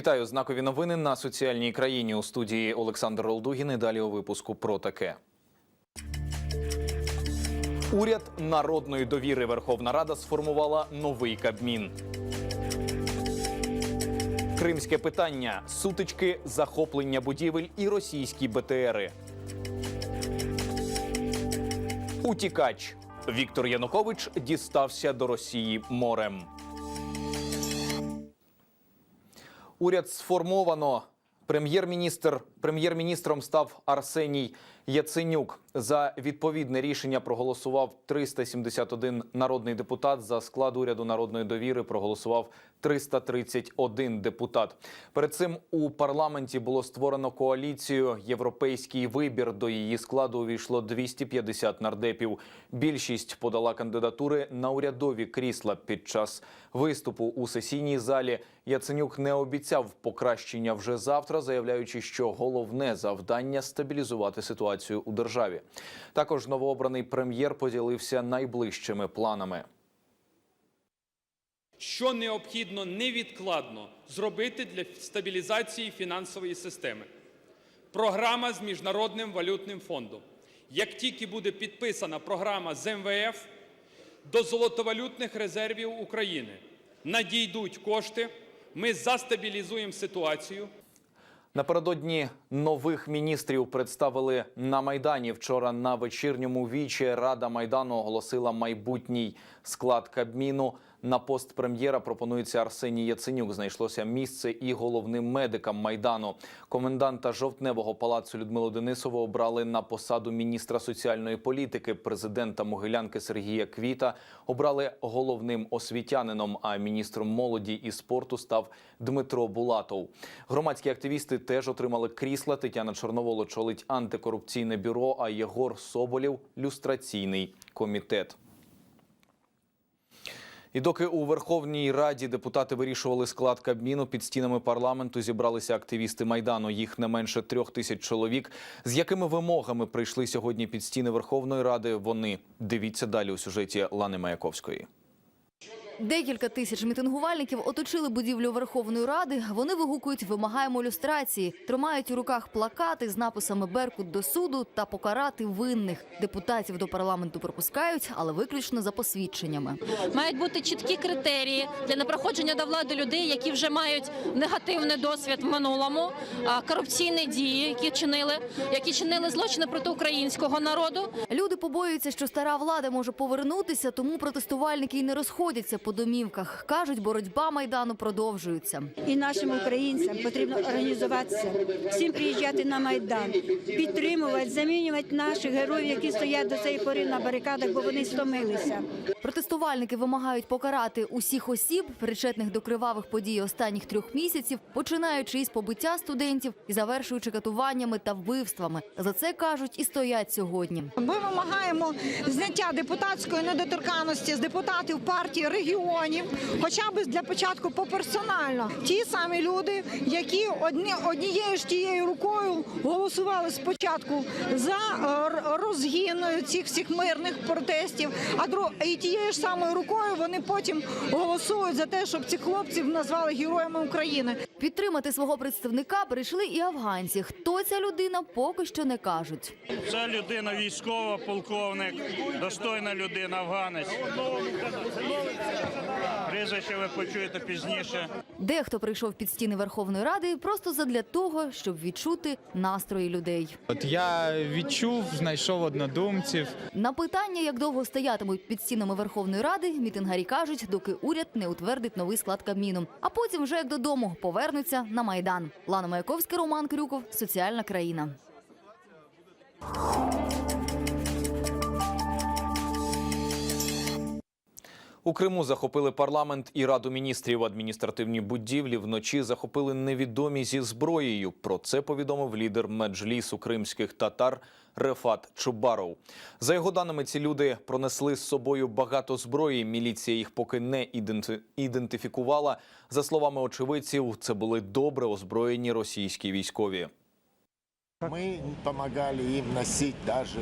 Вітаю знакові новини на соціальній країні у студії Олександр Олдугін. І далі у випуску про таке. Уряд народної довіри Верховна Рада сформувала новий кабмін. Кримське питання, сутички, захоплення будівель і російські БТРи. Утікач Віктор Янукович дістався до Росії морем. Уряд сформовано. Прем'єр-міністр прем'єр-міністром став Арсеній Яценюк. За відповідне рішення проголосував 371 народний депутат. За склад уряду народної довіри проголосував 331 депутат. Перед цим у парламенті було створено коаліцію Європейський вибір. До її складу увійшло 250 нардепів. Більшість подала кандидатури на урядові крісла. Під час виступу у сесійній залі Яценюк не обіцяв покращення вже завтра, заявляючи, що головне завдання стабілізувати ситуацію у державі. Також новообраний прем'єр поділився найближчими планами. що необхідно невідкладно зробити для стабілізації фінансової системи. Програма з Міжнародним валютним фондом. Як тільки буде підписана програма з МВФ, до золотовалютних резервів України надійдуть кошти, ми застабілізуємо ситуацію, Напередодні нових міністрів представили на майдані. Вчора на вечірньому вічі Рада майдану оголосила майбутній склад кабміну. На пост прем'єра пропонується Арсеній Яценюк. Знайшлося місце і головним медикам майдану. Коменданта жовтневого палацу Людмилу Денисову обрали на посаду міністра соціальної політики. Президента Могилянки Сергія Квіта обрали головним освітянином. А міністром молоді і спорту став Дмитро Булатов. Громадські активісти теж отримали крісла. Тетяна Чорновол очолить антикорупційне бюро, а Єгор Соболєв люстраційний комітет. І доки у Верховній Раді депутати вирішували склад Кабміну, під стінами парламенту зібралися активісти майдану. Їх не менше трьох тисяч чоловік. З якими вимогами прийшли сьогодні під стіни Верховної Ради? Вони дивіться далі у сюжеті Лани Маяковської. Декілька тисяч мітингувальників оточили будівлю Верховної Ради. Вони вигукують «Вимагаємо люстрації», тримають у руках плакати з написами «Беркут до суду» та «Покарати винних». Депутатів до парламенту пропускають, але виключно за посвідченнями. Мають бути чіткі критерії для непроходження до влади людей, які вже мають негативний досвід в минулому, корупційні дії, які чинили, які чинили злочини проти українського народу. Люди побоюються, що стара влада може повернутися, тому протестувальники й не розходяться по домівках. Кажуть, боротьба майдану продовжується. І нашим українцям потрібно організуватися, всім приїжджати на майдан, підтримувати, замінювати наших героїв, які стоять до цієї пори на барикадах, бо вони стомилися. Протестувальники вимагають покарати усіх осіб, причетних до кривавих подій останніх трьох місяців, починаючи із побиття студентів і завершуючи катуваннями та вбивствами. За це кажуть і стоять сьогодні. Ми вимагаємо зняття депутатської недоторканності з депутатів партії регіонів, хоча б для початку поперсонально. Ті самі люди, які одні однією ж тією рукою голосували спочатку за е, розгін цих всіх мирних протестів, а дру і тією ж самою рукою вони потім голосують за те, щоб цих хлопців назвали героями України. Підтримати свого представника прийшли і афганці. Хто ця людина, поки що не кажуть. Це людина військова, полковник, достойна людина, афганець. Прізвище ви почуєте пізніше. Дехто прийшов під стіни Верховної Ради просто задля того, щоб відчути настрої людей. От я відчув, знайшов однодумців. На питання, як довго стоятимуть під стінами Верховної Ради, мітингарі кажуть, доки уряд не утвердить новий склад Кабміну. А потім, вже як додому, повернуться на майдан. Лана Маяковська, Роман Крюков, соціальна країна. У Криму захопили парламент і раду міністрів. Адміністративні будівлі вночі захопили невідомі зі зброєю. Про це повідомив лідер меджлісу кримських татар Рефат Чубаров. За його даними, ці люди пронесли з собою багато зброї. Міліція їх поки не іденти- ідентифікувала. За словами очевидців, це були добре озброєні російські військові. Мы помогали им носить даже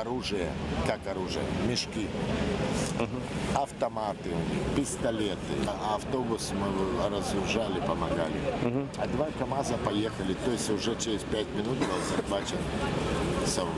оружие, как оружие, мешки, автоматы, пистолеты. Автобус мы разгружали, помогали. А два КАМАЗа поехали, то есть уже через пять минут был захвачен Сауль.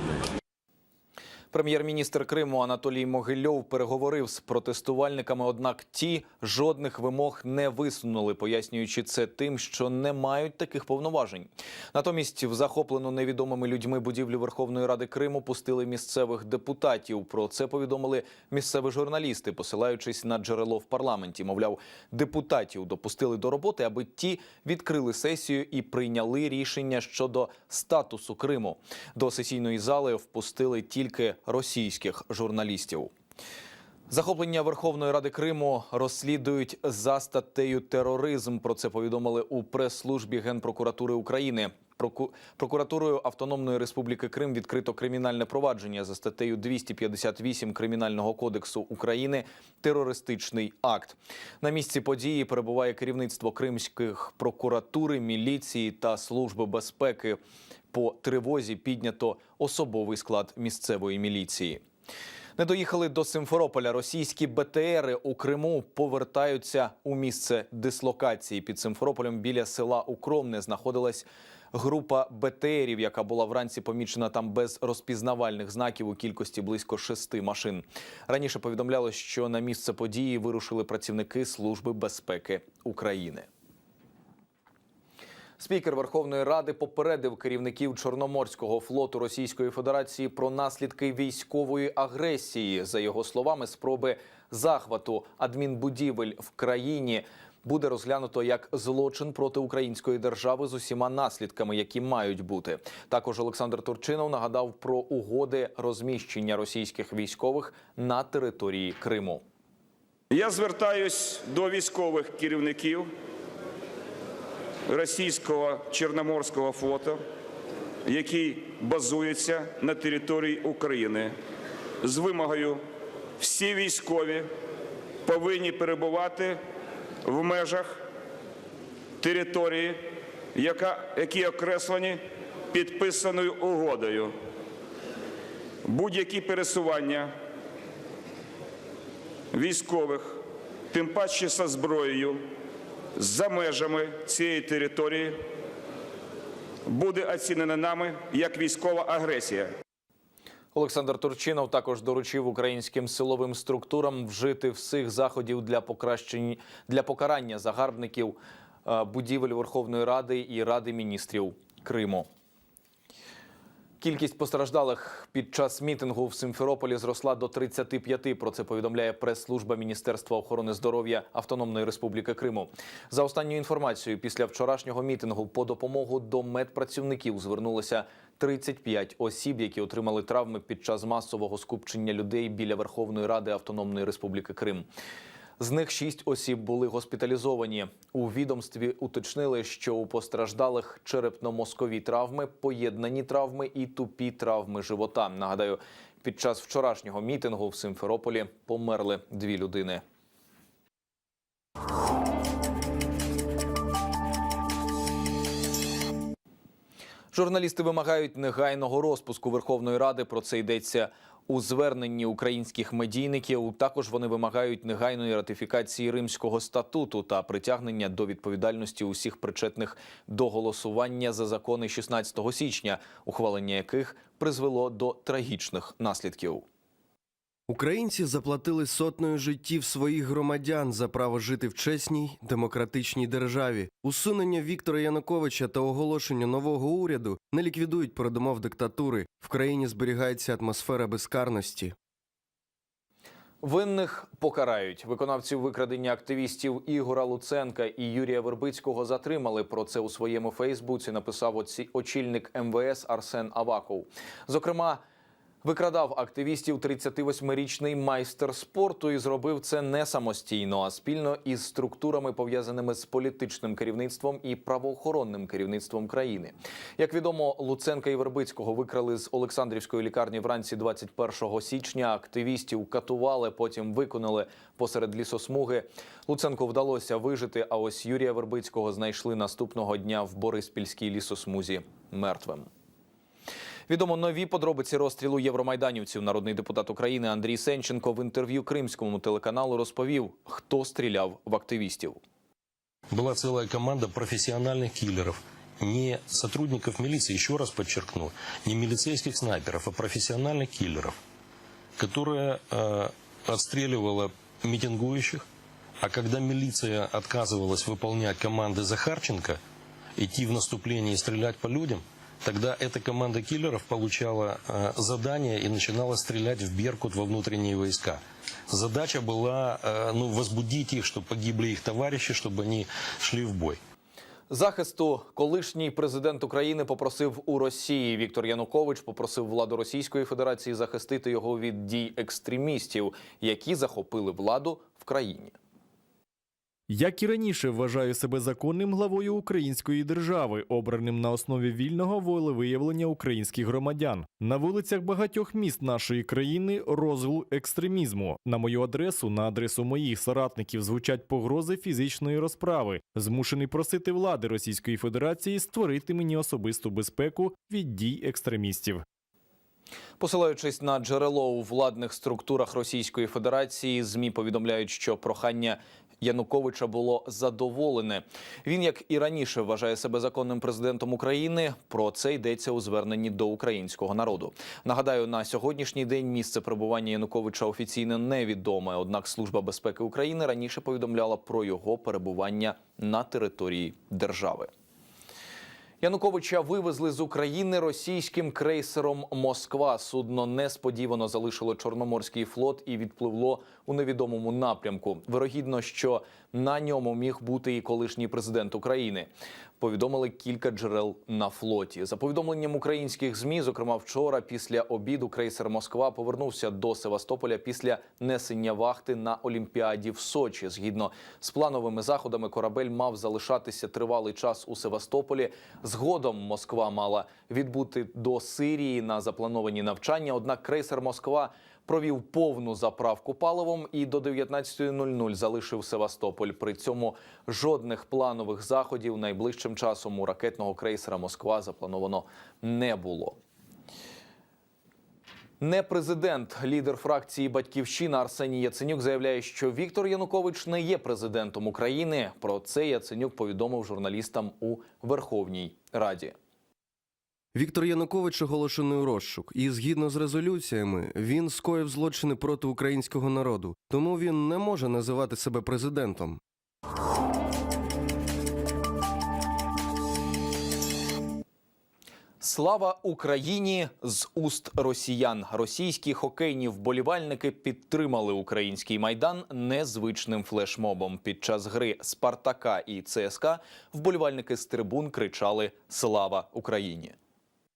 Прем'єр-міністр Криму Анатолій Могильов переговорив з протестувальниками, однак ті жодних вимог не висунули, пояснюючи це тим, що не мають таких повноважень. Натомість в захоплену невідомими людьми будівлю Верховної Ради Криму пустили місцевих депутатів. Про це повідомили місцеві журналісти, посилаючись на джерело в парламенті. Мовляв, депутатів допустили до роботи, аби ті відкрили сесію і прийняли рішення щодо статусу Криму. До сесійної зали впустили тільки російських журналістів. Захоплення Верховної Ради Криму розслідують за статтею тероризм. Про це повідомили у прес-службі Генпрокуратури України. Прокуратурою Автономної Республіки Крим відкрито кримінальне провадження за статтею 258 Кримінального кодексу України терористичний акт. На місці події перебуває керівництво кримських прокуратури, міліції та служби безпеки. По тривозі піднято особовий склад місцевої міліції. Не доїхали до Симферополя. Російські БТРи у Криму повертаються у місце дислокації. Під Симферополем біля села Укромне знаходилась група БТРів, яка була вранці помічена там без розпізнавальних знаків у кількості близько шести машин. Раніше повідомлялось, що на місце події вирушили працівники Служби безпеки України. Спікер Верховної Ради попередив керівників Чорноморського флоту Російської Федерації про наслідки військової агресії. За його словами, спроби захвату адмінбудівель в країні буде розглянуто як злочин проти української держави з усіма наслідками, які мають бути. Також Олександр Турчинов нагадав про угоди розміщення російських військових на території Криму. Я звертаюсь до військових керівників російського Чорноморського флоту, який базується на території України, з вимогою всі військові повинні перебувати в межах території, які окреслені підписаною угодою. Будь-які пересування військових, тим паче зі зброєю, за межами цієї території буде оцінена нами як військова агресія. Олександр Турчинов також доручив українським силовим структурам вжити всіх заходів для покращення для покарання загарбників е, будівель Верховної Ради і Ради міністрів Криму. Кількість постраждалих під час мітингу в Симферополі зросла до 35. Про це повідомляє прес-служба Міністерства охорони здоров'я Автономної Республіки Криму. За останньою інформацією, після вчорашнього мітингу по допомогу до медпрацівників звернулося 35 осіб, які отримали травми під час масового скупчення людей біля Верховної Ради Автономної Республіки Крим. З них шість осіб були госпіталізовані. У відомстві уточнили, що у постраждалих черепно-мозкові травми, поєднані травми і тупі травми живота. Нагадаю, під час вчорашнього мітингу в Симферополі померли дві людини. Журналісти вимагають негайного розпуску Верховної Ради. Про це йдеться у зверненні українських медійників. Також вони вимагають негайної ратифікації Римського статуту та притягнення до відповідальності усіх причетних до голосування за закони 16 січня, ухвалення яких призвело до трагічних наслідків. Українці заплатили сотнею життів своїх громадян за право жити в чесній демократичній державі. Усунення Віктора Януковича та оголошення нового уряду не ліквідують передумов диктатури. В країні зберігається атмосфера безкарності. Винних покарають. Виконавців викрадення активістів Ігора Луценка і Юрія Вербицького затримали. Про це у своєму Фейсбуці написав оці- очільник МВС Арсен Аваков. Зокрема, викрадав активістів 38-річний майстер спорту і зробив це не самостійно, а спільно із структурами, пов'язаними з політичним керівництвом і правоохоронним керівництвом країни. Як відомо, Луценка і Вербицького викрали з Олександрівської лікарні вранці 21 січня. Активістів катували, потім виконали посеред лісосмуги. Луценку вдалося вижити. А ось Юрія Вербицького знайшли наступного дня в Бориспільській лісосмузі мертвим. Відомо нові подробиці розстрілу євромайданівців. Народний депутат України Андрій Сенченко в інтерв'ю кримському телеканалу розповів, хто стріляв в активістів. Была целая команда профессиональных киллеров, не сотрудников милиции, еще раз подчеркну, не милицейских снайперов, а профессиональных киллеров, которая э, отстреливала митингующих, а когда милиция отказывалась выполнять команды Захарченко, идти в наступление и стрелять по людям, тогда эта команда киллеров получала э, задание и начинала стрелять в Беркут во внутренние войска. Задача была э, ну, возбудить их, чтобы погибли их товарищи, чтобы они шли в бой. Захисту колишній президент України попросив у Росії. Віктор Янукович попросив владу Російської Федерації захистити його від дій екстремістів, які захопили владу в країні. Як і раніше, вважаю себе законним главою української держави, обраним на основі вільного волевиявлення українських громадян. На вулицях багатьох міст нашої країни розгул екстремізму. На мою адресу, на адресу моїх соратників звучать погрози фізичної розправи. Змушений просити влади Російської Федерації створити мені особисту безпеку від дій екстремістів. Посилаючись на джерело у владних структурах Російської Федерації, змі повідомляють, що прохання Януковича було задоволене. Він, як і раніше, вважає себе законним президентом України. Про це йдеться у зверненні до українського народу. Нагадаю, на сьогоднішній день місце перебування Януковича офіційно невідоме. Однак Служба безпеки України раніше повідомляла про його перебування на території держави. Януковича вивезли з України російським крейсером Москва. Судно несподівано залишило Чорноморський флот і відпливло у невідомому напрямку. Вирогідно, що на ньому міг бути і колишній президент України. Повідомили кілька джерел на флоті. За повідомленням українських змі, зокрема вчора, після обіду крейсер Москва повернувся до Севастополя після несення вахти на Олімпіаді в Сочі. Згідно з плановими заходами, корабель мав залишатися тривалий час у Севастополі. Згодом Москва мала відбути до Сирії на заплановані навчання. Однак крейсер Москва провів повну заправку паливом і до 19.00 залишив Севастополь. При цьому жодних планових заходів найближчим часом у ракетного крейсера Москва заплановано не було. Не президент, лідер фракції Батьківщина Арсеній Яценюк заявляє, що Віктор Янукович не є президентом України. Про це Яценюк повідомив журналістам у Верховній Раді. Віктор Янукович оголошений у розшук, і згідно з резолюціями він скоїв злочини проти українського народу, тому він не може називати себе президентом. Слава Україні з уст росіян. Російські хокейні вболівальники підтримали український майдан незвичним флешмобом. Під час гри Спартака і ЦСКА вболівальники з трибун кричали Слава Україні.